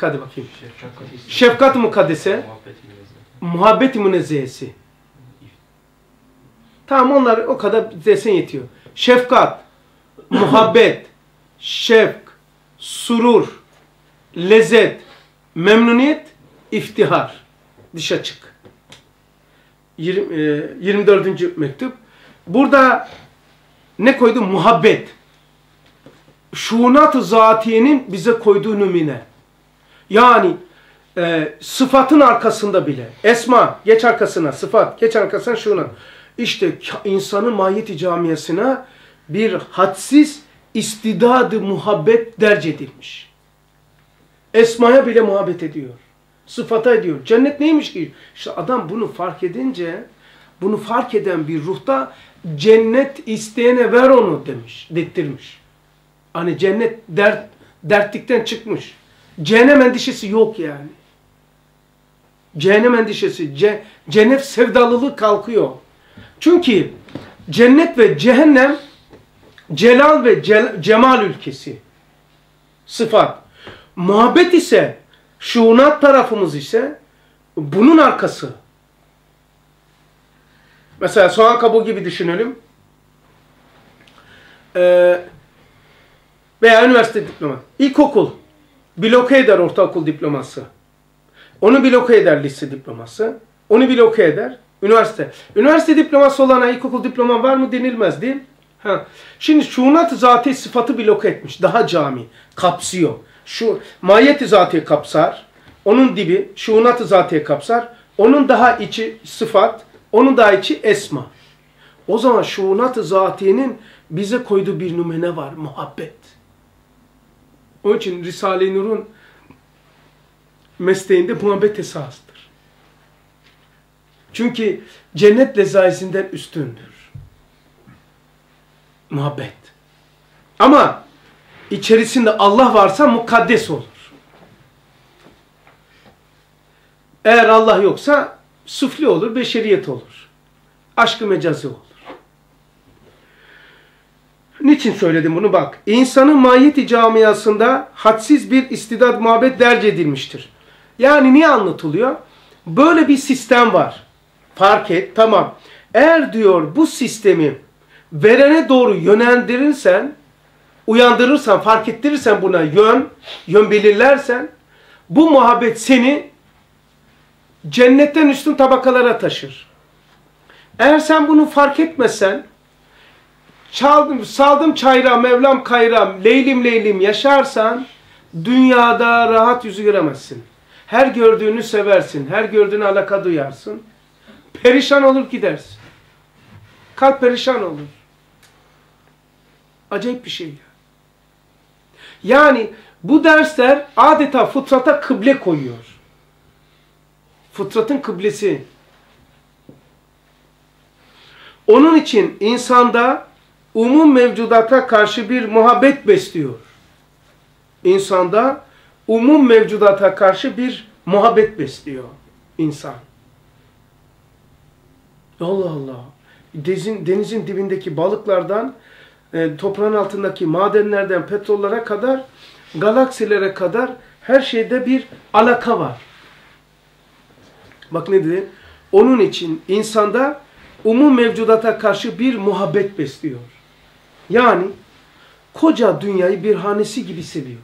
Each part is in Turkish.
Hadi bakayım. Şefkat mukaddese, muhabbet münezzehesi. Tamam onlar o kadar desen yetiyor. Şefkat, muhabbet, şefk, surur, lezzet, memnuniyet, iftihar. Dış açık. 20, e, 24. mektup. Burada ne koydu? Muhabbet. Şunat-ı zatiyenin bize koyduğu numune. Yani e, sıfatın arkasında bile. Esma, geç arkasına. Sıfat, geç arkasına şuna. İşte insanın mahiyeti camiasına bir hadsiz istidadı muhabbet derc edilmiş. Esmaya bile muhabbet ediyor. Sıfata ediyor. Cennet neymiş ki? İşte adam bunu fark edince, bunu fark eden bir ruhta cennet isteyene ver onu demiş, dettirmiş. Hani cennet dert, dertlikten çıkmış. Cehennem endişesi yok yani. Cehennem endişesi, ce, cennet sevdalılığı kalkıyor. Çünkü cennet ve cehennem celal ve cel, cemal ülkesi. Sıfat. Muhabbet ise, şuunat tarafımız ise bunun arkası. Mesela soğan kabuğu gibi düşünelim. Ee, veya üniversite diploması. İlkokul bloke eder ortaokul diploması. Onu bloke eder lise diploması. Onu bloke eder üniversite. Üniversite diploması olana ilkokul diploma var mı denilmez değil Ha. Şimdi şunat zatı sıfatı bloke etmiş. Daha cami. Kapsıyor. Şu mahiyeti zatı kapsar. Onun dibi şunat zatı kapsar. Onun daha içi sıfat. Onun daha içi esma. O zaman şunat-ı zatinin bize koyduğu bir numune var. Muhabbet. Onun için Risale-i Nur'un mesleğinde muhabbet esastır. Çünkü cennet lezaisinden üstündür. Muhabbet. Ama içerisinde Allah varsa mukaddes olur. Eğer Allah yoksa sufli olur, beşeriyet olur. Aşkı mecazi olur. Niçin söyledim bunu bak. İnsanın mahiyeti camiasında hadsiz bir istidat muhabbet derc edilmiştir. Yani niye anlatılıyor? Böyle bir sistem var. Fark et tamam. Eğer diyor bu sistemi verene doğru yönlendirirsen, uyandırırsan, fark ettirirsen buna yön, yön belirlersen bu muhabbet seni cennetten üstün tabakalara taşır. Eğer sen bunu fark etmezsen çaldım, saldım çayra, Mevlam kayram, leylim leylim yaşarsan dünyada rahat yüzü göremezsin. Her gördüğünü seversin, her gördüğünü alaka duyarsın. Perişan olur gidersin. Kalp perişan olur. Acayip bir şey ya. Yani bu dersler adeta fıtrata kıble koyuyor. Fıtratın kıblesi. Onun için insanda umum mevcudata karşı bir muhabbet besliyor. İnsanda umum mevcudata karşı bir muhabbet besliyor insan. Allah Allah. Denizin, denizin dibindeki balıklardan, e, toprağın altındaki madenlerden, petrollere kadar, galaksilere kadar her şeyde bir alaka var. Bak ne dedi? Onun için insanda umum mevcudata karşı bir muhabbet besliyor. Yani koca dünyayı bir hanesi gibi seviyor.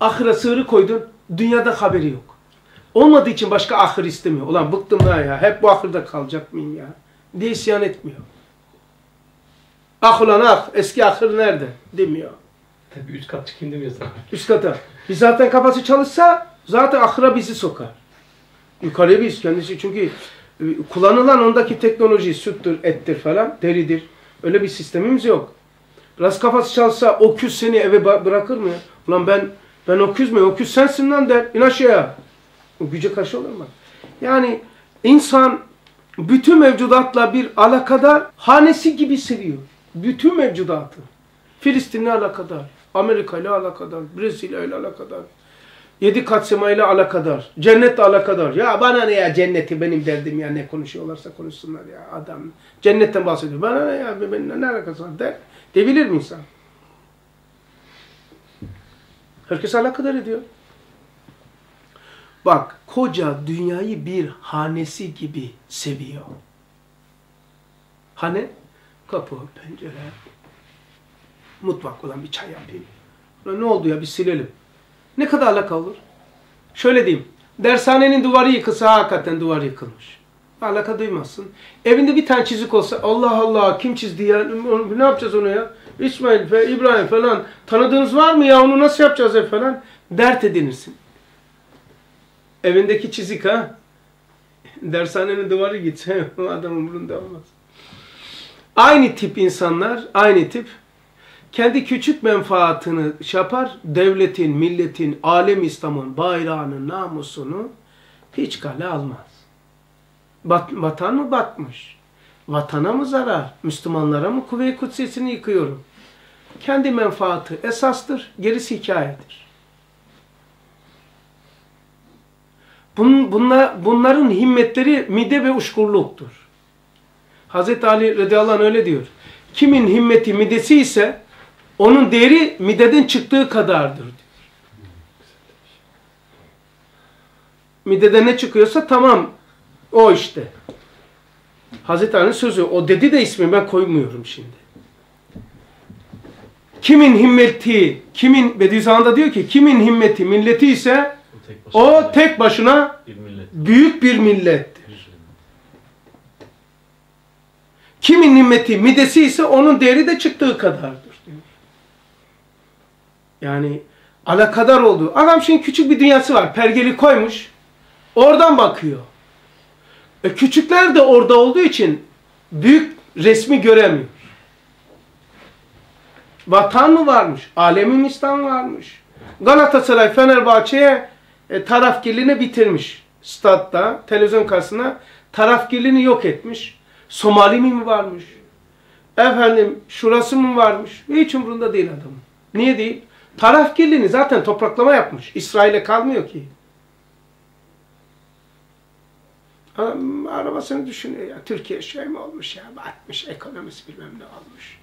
Ahire sığırı koydun, dünyada haberi yok. Olmadığı için başka ahır istemiyor. Ulan bıktım ha ya, hep bu ahırda kalacak mıyım ya? diye isyan etmiyor. Ah ulan ah, eski ahır nerede? demiyor. Tabii üst kat çıkayım demiyor zaten. Üst kata. Biz zaten kafası çalışsa zaten ahıra bizi sokar. Yukarıya biz kendisi çünkü e, kullanılan ondaki teknoloji süttür, ettir falan, deridir. Öyle bir sistemimiz yok. Biraz kafası çalışsa o küs seni eve bırakır mı? Ulan ben ben öküz mü? Öküz sensin lan der. İn aşağıya. O güce karşı olur mu? Yani insan bütün mevcudatla bir alakadar hanesi gibi seviyor. Bütün mevcudatı. Filistin'le alakadar. Amerika ile alakadar. Brezilya ile alakadar. Yedi kat sema ile alakadar. Cennetle alakadar. Ya bana ne ya cenneti benim derdim ya ne konuşuyorlarsa konuşsunlar ya adam. Cennetten bahsediyor. Bana ne ya benimle ne alakası var der. Debilir mi insan? Herkes alakadar ediyor. Bak koca dünyayı bir hanesi gibi seviyor. Hane? Kapı, pencere, mutfak olan bir çay yapayım. Ne oldu ya bir silelim. Ne kadar alaka olur? Şöyle diyeyim. Dershanenin duvarı yıkılsa hakikaten duvar yıkılmış. Alaka duymazsın. Evinde bir tane çizik olsa Allah Allah kim çizdi ya? Ne yapacağız onu ya? İsmail ve İbrahim falan. Tanıdığınız var mı ya? Onu nasıl yapacağız ya falan? Dert edinirsin. Evindeki çizik ha? Dershanenin duvarı gitse adam umurunda olmaz. Aynı tip insanlar, aynı tip kendi küçük menfaatını şey yapar, devletin, milletin, alem İslam'ın bayrağını, namusunu hiç kale almaz. Bat, vatan mı batmış? Vatana mı zarar? Müslümanlara mı kuvve-i kutsiyesini yıkıyorum? Kendi menfaati esastır, gerisi hikayedir. Bun, bunlar, bunların himmetleri mide ve uşkurluktur. Hazreti Ali radıyallahu anh öyle diyor. Kimin himmeti midesi ise onun değeri mideden çıktığı kadardır diyor. Midede ne çıkıyorsa tamam o işte. Hazreti Ali'nin sözü. O dedi de ismi ben koymuyorum şimdi. Kimin himmeti, kimin Bediüzzaman'da diyor ki kimin himmeti milleti ise O tek başına bir büyük bir millettir. Kimin himmeti midesi ise onun değeri de çıktığı kadardır. Yani alakadar olduğu. Adam şimdi küçük bir dünyası var. Pergeli koymuş. Oradan bakıyor. E küçükler de orada olduğu için büyük resmi göremiyor. Vatan mı varmış? Alemin İslam varmış. Galatasaray Fenerbahçe'ye e, tarafgirliğini bitirmiş. Statta, televizyon karşısında tarafgirliğini yok etmiş. Somali mi varmış? Efendim şurası mı varmış? Hiç umurunda değil adamın. Niye değil? Tarafgirliğini zaten topraklama yapmış. İsrail'e kalmıyor ki. Adam arabasını düşünüyor ya. Türkiye şey mi olmuş ya? Batmış. Ekonomisi bilmem ne olmuş.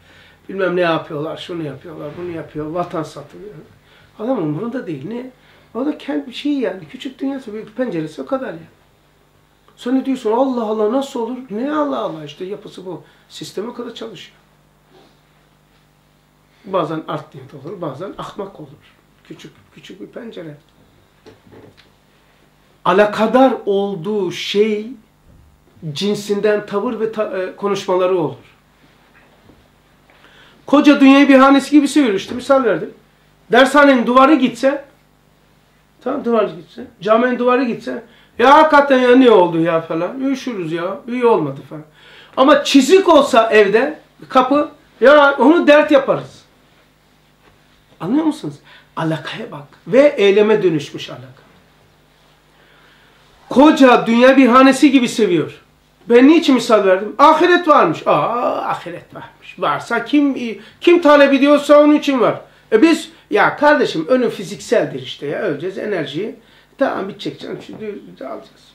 Bilmem ne yapıyorlar. Şunu yapıyorlar. Bunu yapıyor. Vatan satılıyor. Adam umurunda değil. Ne? O da kendi şey yani. Küçük dünyası. Büyük penceresi o kadar ya. Sonra diyorsun Allah Allah nasıl olur? Ne Allah Allah işte yapısı bu. Sisteme kadar çalışıyor. Bazen art niyet olur. Bazen ahmak olur. Küçük küçük bir pencere alakadar olduğu şey cinsinden tavır ve ta e, konuşmaları olur. Koca dünyayı bir hanesi gibi seviyor işte misal verdim. Dershanenin duvarı gitse tamam duvar gitse caminin duvarı gitse ya hakikaten ya ne oldu ya falan üşürüz ya iyi olmadı falan. Ama çizik olsa evde kapı ya onu dert yaparız. Anlıyor musunuz? Alakaya bak. Ve eyleme dönüşmüş alaka koca dünya bir hanesi gibi seviyor. Ben niçin misal verdim? Ahiret varmış. Aa ahiret varmış. Varsa kim kim talep ediyorsa onun için var. E biz ya kardeşim önü fizikseldir işte ya. Öleceğiz enerjiyi. Tamam bitecek canım. Şimdi alacağız.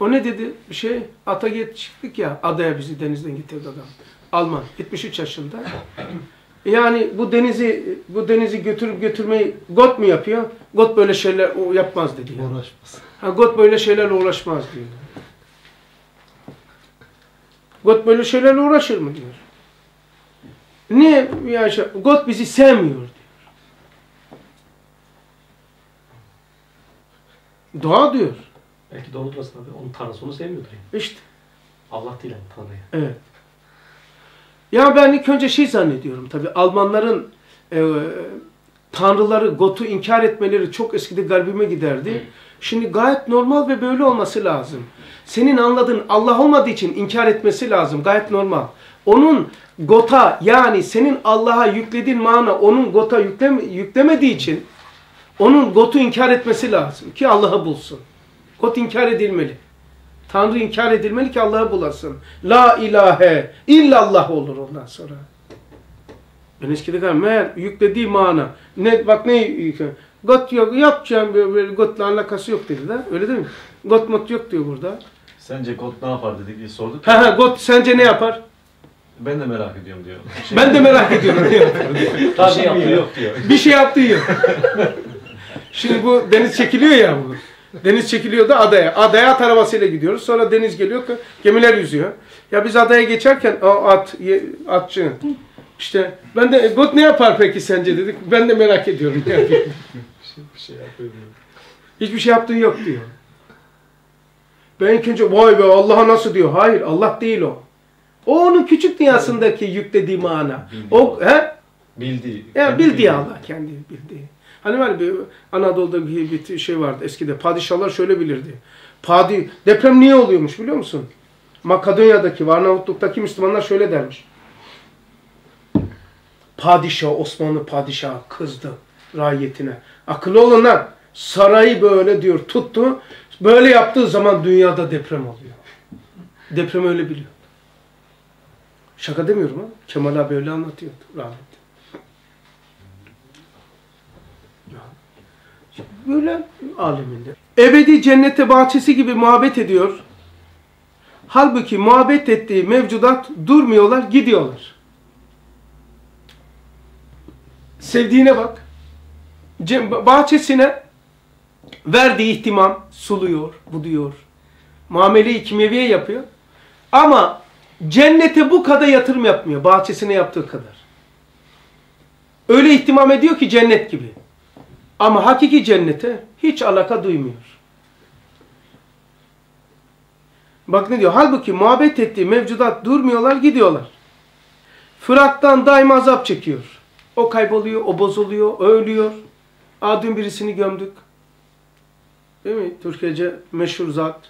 O ne dedi? Bir şey ata çıktık ya adaya bizi denizden getirdi adam. Alman 73 yaşında. Yani bu denizi bu denizi götürüp götürmeyi Got mu yapıyor? Got böyle şeyler o yapmaz dedi. Yani. Uğraşmaz. Ha, Got böyle şeylerle uğraşmaz diyor. Got böyle şeylerle uğraşır mı diyor. Niye? Ya şey, Got bizi sevmiyor diyor. Doğa diyor. Belki doğrudur aslında. abi. Onun tanrısı onu sevmiyordur yani. İşte. Allah değil yani tanrıyı. Evet. Ya ben ilk önce şey zannediyorum tabi Almanların e, tanrıları, Got'u inkar etmeleri çok eskide garibime giderdi. Şimdi gayet normal ve böyle olması lazım. Senin anladığın Allah olmadığı için inkar etmesi lazım. Gayet normal. Onun Got'a yani senin Allah'a yüklediğin mana onun Got'a yükleme, yüklemediği için onun Got'u inkar etmesi lazım ki Allah'ı bulsun. Got inkar edilmeli. Tanrı inkar edilmeli ki Allah'ı bulasın. La ilahe illallah olur ondan sonra. Ben eskide kadar meğer yüklediği mana. Ne, bak ne? Got yok, yok canım böyle Got'la alakası yok dedi de. Öyle değil mi? Got mot yok diyor burada. Sence God ne yapar dedik diye sorduk. Ha ha Got sence ne yapar? Ben de merak ediyorum diyor. Şey, Ben de merak ediyorum diyor. Daha şey yaptığı yok diyor. Bir şey yaptığı yok. Şimdi bu deniz çekiliyor ya bu. Deniz çekiliyor da adaya. Adaya at arabasıyla gidiyoruz. Sonra deniz geliyor, gemiler yüzüyor. Ya biz adaya geçerken o at, atçı. İşte ben de Gut ne yapar peki sence dedik. Ben de merak ediyorum. Ne yapıyor? bir şey yapıyor diyor. Hiçbir şey yaptığı yok diyor. Ben ilk önce vay be Allah'a nasıl diyor. Hayır Allah değil o. O onun küçük dünyasındaki yüklediği mana. O he? Bildiği. Ya bildiği bildiği. Allah kendi bildiği. Hani var bir Anadolu'da bir, bir şey vardı eskide. Padişahlar şöyle bilirdi. Padi deprem niye oluyormuş biliyor musun? Makedonya'daki, Arnavutluk'taki Müslümanlar şöyle dermiş. Padişah, Osmanlı padişahı kızdı raiyetine. Akıllı olun. Sarayı böyle diyor tuttu. Böyle yaptığı zaman dünyada deprem oluyor. Deprem öyle biliyor. Şaka demiyorum ha. Kemal abi öyle anlatıyordu rahmetli. Böyle aleminde. Ebedi cennete bahçesi gibi muhabbet ediyor. Halbuki muhabbet ettiği mevcudat durmuyorlar, gidiyorlar. Sevdiğine bak. Bahçesine verdiği ihtimam suluyor, buduyor. Muamele-i kimyeviye yapıyor. Ama cennete bu kadar yatırım yapmıyor. Bahçesine yaptığı kadar. Öyle ihtimam ediyor ki cennet gibi. Ama hakiki cennete hiç alaka duymuyor. Bak ne diyor? Halbuki muhabbet ettiği mevcudat durmuyorlar, gidiyorlar. Fırat'tan daima azap çekiyor. O kayboluyor, o bozuluyor, o ölüyor. Aa birisini gömdük. Değil mi? Türkiye'ce meşhur zat.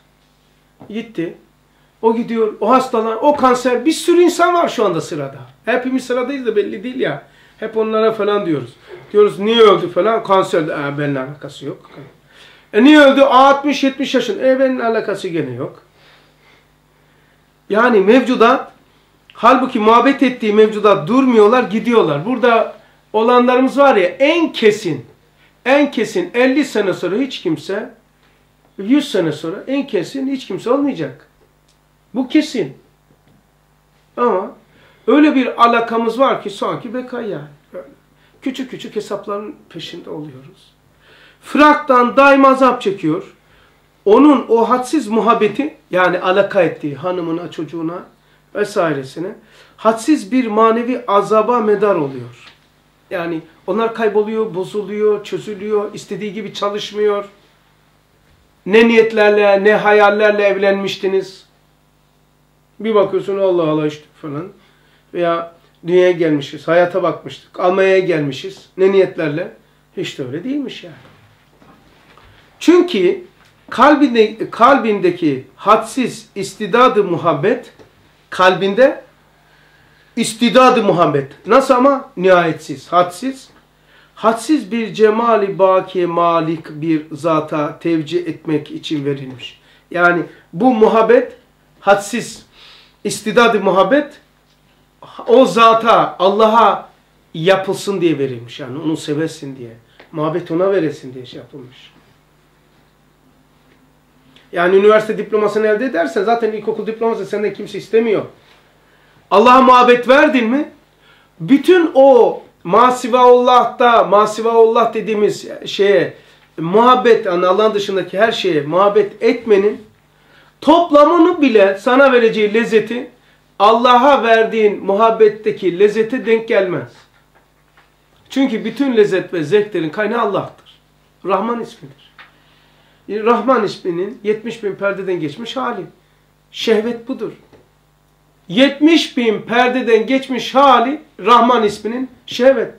Gitti. O gidiyor, o hastalar, o kanser. Bir sürü insan var şu anda sırada. Hepimiz sıradayız da belli değil ya. Hep onlara falan diyoruz. Diyoruz niye öldü falan. Kanser. Ee, benimle alakası yok. E niye öldü? Aa, 60-70 yaşın. E benimle alakası gene yok. Yani mevcudat halbuki muhabbet ettiği mevcudat durmuyorlar, gidiyorlar. Burada olanlarımız var ya en kesin en kesin 50 sene sonra hiç kimse 100 sene sonra en kesin hiç kimse olmayacak. Bu kesin. Ama öyle bir alakamız var ki sanki beka yani. Küçük küçük hesapların peşinde oluyoruz. Fırat'tan daima azap çekiyor. Onun o hadsiz muhabbeti yani alaka ettiği hanımına, çocuğuna vesairesine hadsiz bir manevi azaba medar oluyor. Yani onlar kayboluyor, bozuluyor, çözülüyor, istediği gibi çalışmıyor. Ne niyetlerle, ne hayallerle evlenmiştiniz. Bir bakıyorsun Allah Allah işte falan. Veya dünyaya gelmişiz, hayata bakmıştık, almaya gelmişiz. Ne niyetlerle? Hiç de öyle değilmiş yani. Çünkü kalbinde, kalbindeki hadsiz istidadı muhabbet, kalbinde istidadı muhabbet. Nasıl ama? Nihayetsiz, hadsiz. Hadsiz bir cemali baki malik bir zata tevcih etmek için verilmiş. Yani bu muhabbet, hadsiz istidadı muhabbet o zata, Allah'a yapılsın diye verilmiş. Yani onu seversin diye. Muhabbet ona veresin diye şey yapılmış. Yani üniversite diplomasını elde edersen zaten ilkokul diploması senden kimse istemiyor. Allah'a muhabbet verdin mi? Bütün o masivaallah'ta, masivaullah dediğimiz şeye muhabbet, yani Allah'ın dışındaki her şeye muhabbet etmenin toplamını bile sana vereceği lezzeti Allah'a verdiğin muhabbetteki lezzete denk gelmez. Çünkü bütün lezzet ve zevklerin kaynağı Allah'tır. Rahman ismidir. Rahman isminin 70 bin perdeden geçmiş hali. Şehvet budur. 70 bin perdeden geçmiş hali Rahman isminin şehvet.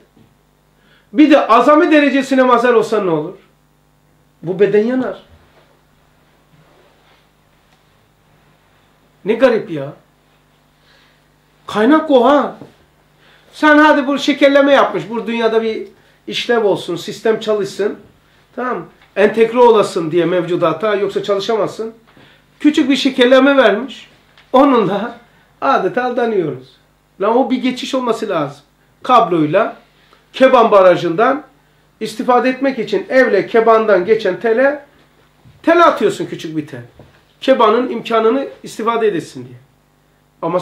Bir de azami derecesine mazhar olsa ne olur? Bu beden yanar. Ne garip ya. Kaynak o ha. Sen hadi bu şekerleme yapmış. Bu dünyada bir işlev olsun, sistem çalışsın. Tamam Entegre olasın diye mevcudata yoksa çalışamazsın. Küçük bir şekerleme vermiş. Onun da adeta aldanıyoruz. Lan o bir geçiş olması lazım. Kabloyla Keban Barajı'ndan istifade etmek için evle Keban'dan geçen tele tel atıyorsun küçük bir tel. Keban'ın imkanını istifade edesin diye. Ama